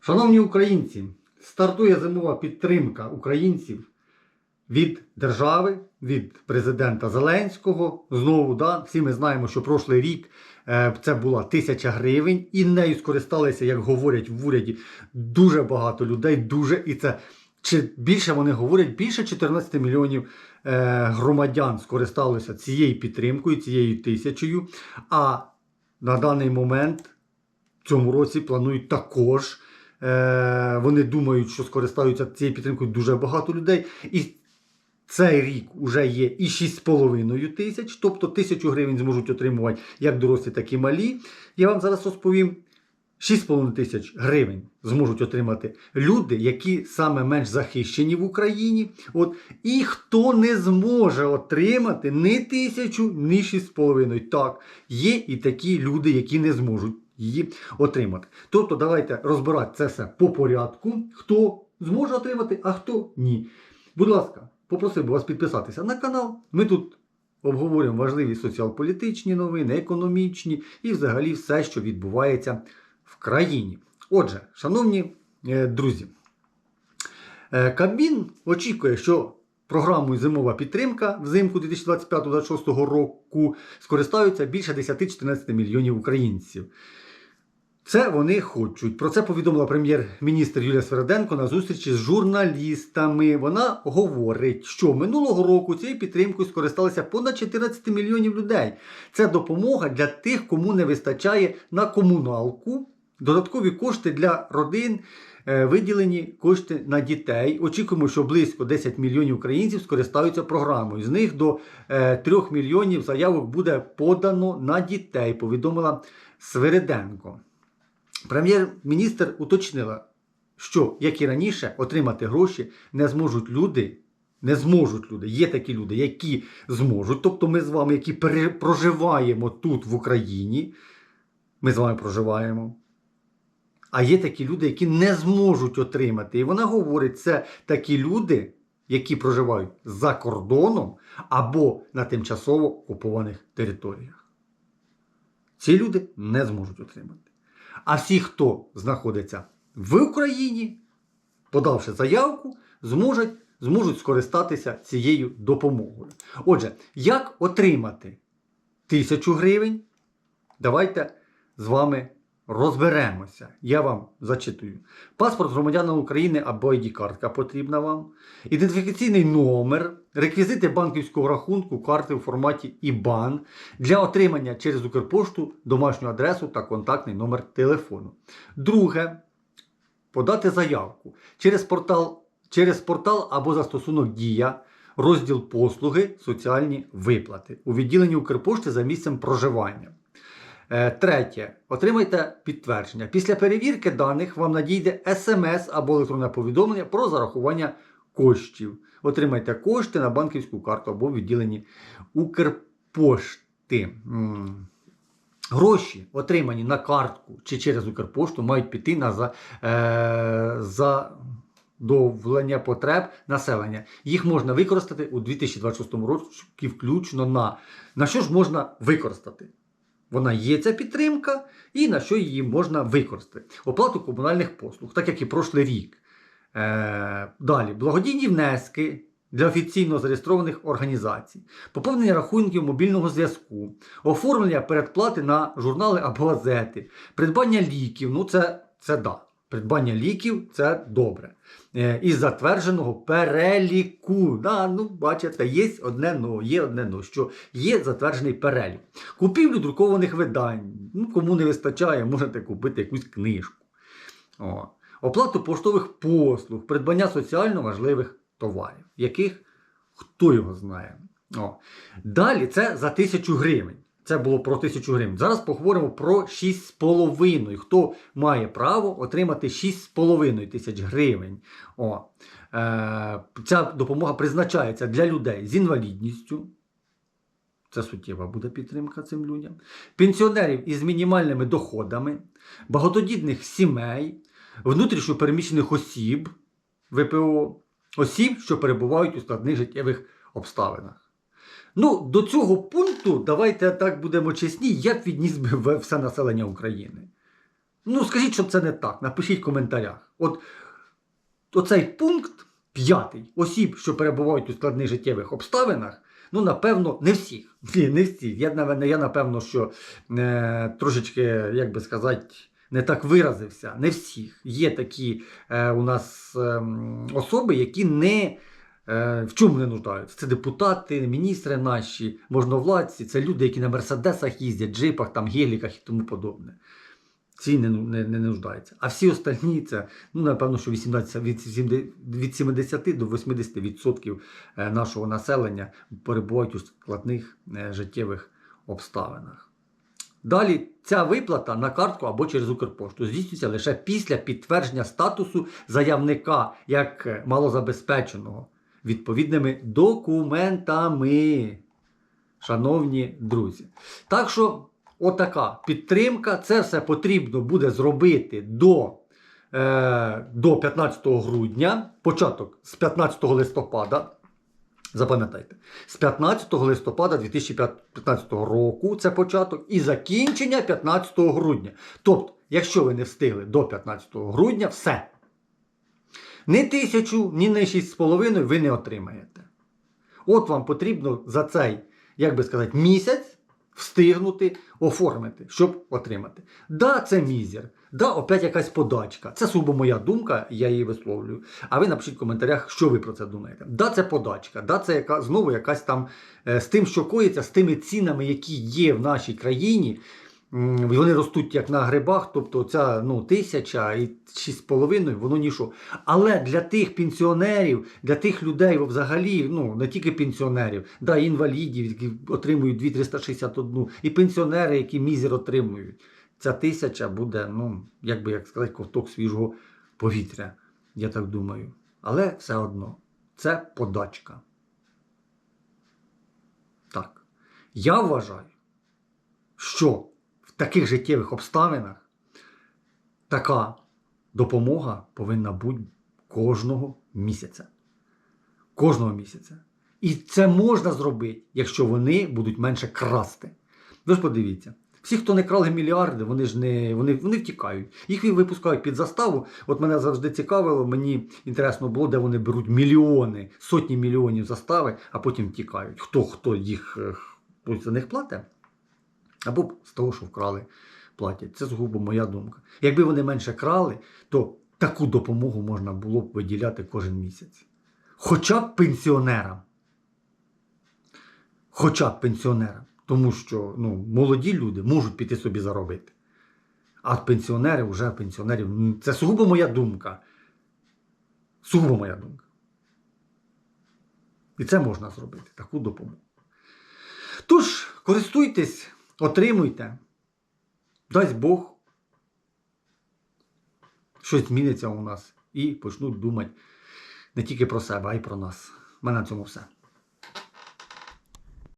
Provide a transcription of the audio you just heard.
Шановні українці, стартує зимова підтримка українців від держави, від президента Зеленського. Знову, да, всі ми знаємо, що прошлий рік е, це була тисяча гривень, і нею скористалися, як говорять в уряді, дуже багато людей. Дуже і це чи більше вони говорять, більше 14 мільйонів е, громадян скористалися цією підтримкою, цією тисячею. А на даний момент в цьому році планують також. Е, вони думають, що скористаються цією підтримкою дуже багато людей. І цей рік вже є і 6,5 тисяч, тобто тисячу гривень зможуть отримувати як дорослі, так і малі. Я вам зараз розповім. 6,5 тисяч гривень зможуть отримати люди, які саме менш захищені в Україні. От, і хто не зможе отримати ні тисячу, ні 6,5. Так, є і такі люди, які не зможуть її отримати. Тобто, давайте розбирати це все по порядку, хто зможе отримати, а хто ні. Будь ласка, попросив би вас підписатися на канал. Ми тут обговорюємо важливі соціал-політичні новини, економічні і взагалі все, що відбувається в країні. Отже, шановні е, друзі, е, Кабмін очікує, що програмою зимова підтримка взимку 2025-2026 року скористаються більше 10-14 мільйонів українців. Це вони хочуть. Про це повідомила прем'єр-міністр Юлія Свереденко на зустрічі з журналістами. Вона говорить, що минулого року цією підтримкою скористалися понад 14 мільйонів людей. Це допомога для тих, кому не вистачає на комуналку. Додаткові кошти для родин, е, виділені кошти на дітей. Очікуємо, що близько 10 мільйонів українців скористаються програмою. З них до 3 мільйонів заявок буде подано на дітей, повідомила Свереденко. Прем'єр-міністр уточнила, що, як і раніше, отримати гроші не зможуть люди. Не зможуть люди. Є такі люди, які зможуть. Тобто ми з вами, які проживаємо тут в Україні, ми з вами проживаємо. А є такі люди, які не зможуть отримати. І вона говорить, це такі люди, які проживають за кордоном або на тимчасово окупованих територіях. Ці люди не зможуть отримати. А всі, хто знаходиться в Україні, подавши заявку, зможуть, зможуть скористатися цією допомогою. Отже, як отримати тисячу гривень? Давайте з вами розберемося. Я вам зачитую. Паспорт громадянина України або ID-картка потрібна вам. Ідентифікаційний номер, реквізити банківського рахунку, карти у форматі IBAN для отримання через Укрпошту, домашню адресу та контактний номер телефону. Друге подати заявку через портал, через портал або застосунок Дія, розділ послуги, соціальні виплати у відділенні Укрпошти за місцем проживання. Е, Третє. Отримайте підтвердження. Після перевірки даних вам надійде смс або електронне повідомлення про зарахування коштів. Отримайте кошти на банківську карту або відділенні Укрпошти. Гроші, отримані на картку чи через Укрпошту, мають піти на за, е, задоволення потреб населення. Їх можна використати у 2026 році включно на. На що ж можна використати? Вона є ця підтримка, і на що її можна використати. Оплату комунальних послуг, так як і прошлий рік. Е, далі, благодійні внески для офіційно зареєстрованих організацій, поповнення рахунків мобільного зв'язку, оформлення передплати на журнали або газети, придбання ліків. Ну, це, це да. Придбання ліків це добре. Е, із затвердженого переліку. Да, ну, бачите, є одне но, є одне но, що є затверджений перелік. Купівлю друкованих видань. Ну, кому не вистачає, можете купити якусь книжку. О. Оплату поштових послуг, придбання соціально важливих товарів, яких хто його знає. О. Далі це за тисячу гривень. Це було про тисячу гривень. Зараз поговоримо про 6,5. Хто має право отримати 6,5 тисяч гривень. О. Е, ця допомога призначається для людей з інвалідністю. Це суттєва буде підтримка цим людям. Пенсіонерів із мінімальними доходами, багатодітних сімей, внутрішньопереміщених осіб, ВПО, осіб, що перебувають у складних життєвих обставинах. Ну, до цього пункту, давайте так будемо чесні, я б відніс би все населення України. Ну, скажіть, що це не так. Напишіть в коментарях. От оцей пункт п'ятий осіб, що перебувають у складних життєвих обставинах, ну, напевно, не всіх. Ні, не всіх. Я, я, напевно, що е, трошечки, як би сказати, не так виразився. Не всіх. Є такі е, у нас ем, особи, які не. е, В чому не нуждаються? Це депутати, міністри наші, можновладці, це люди, які на мерседесах їздять, джипах, там, геліках і тому подобне. Ці не, не, не нуждаються. А всі остальні це, ну, напевно, що 18, від, 70 від 70 до 80% е, нашого населення перебувають у складних е, життєвих обставинах. Далі ця виплата на картку або через Укрпошту здійснюється лише після підтвердження статусу заявника як малозабезпеченого відповідними документами. Шановні друзі. Так що, отака підтримка. Це все потрібно буде зробити до, е, до 15 грудня, початок з 15 листопада. Запам'ятайте, з 15 листопада 2015 року це початок і закінчення 15 грудня. Тобто, якщо ви не встигли до 15 грудня, все. Ні тисячу, ні на 6,5 ви не отримаєте. От вам потрібно за цей, як би сказати, місяць встигнути оформити, щоб отримати. Да, це мізер. Да, опять якась подачка. Це сугубо моя думка, я її висловлюю. А ви напишіть в коментарях, що ви про це думаєте. Да, це подачка, да, це яка, знову якась там е, з тим, що коїться, з тими цінами, які є в нашій країні. Вони ростуть як на грибах, тобто ця ну, тисяча і шість з половиною, воно нічого. Але для тих пенсіонерів, для тих людей взагалі, ну не тільки пенсіонерів, да, і інвалідів, які отримують 2361, і пенсіонери, які мізер отримують. Ця тисяча буде, ну, як би як сказати, ковток свіжого повітря, я так думаю. Але все одно, це подачка. Так. Я вважаю, що таких життєвих обставинах така допомога повинна бути кожного місяця. Кожного місяця. І це можна зробити, якщо вони будуть менше красти. Ви ж подивіться, всі, хто не крали мільярди, вони ж не вони, вони втікають. Їх випускають під заставу. От мене завжди цікавило, мені інтересно було, де вони беруть мільйони, сотні мільйонів застави, а потім втікають. Хто хто їх е, хтось за них платить? Або з того, що вкрали, платять. Це згубо моя думка. Якби вони менше крали, то таку допомогу можна було б виділяти кожен місяць. Хоча б пенсіонерам. Хоча б пенсіонерам. Тому що ну, молоді люди можуть піти собі заробити. А пенсіонери вже пенсіонерів. Це сугубо моя думка. Сугубо моя думка. І це можна зробити, таку допомогу. Тож, користуйтесь, отримуйте. Дасть Бог. Щось зміниться у нас і почнуть думати не тільки про себе, а й про нас. У мене на цьому все.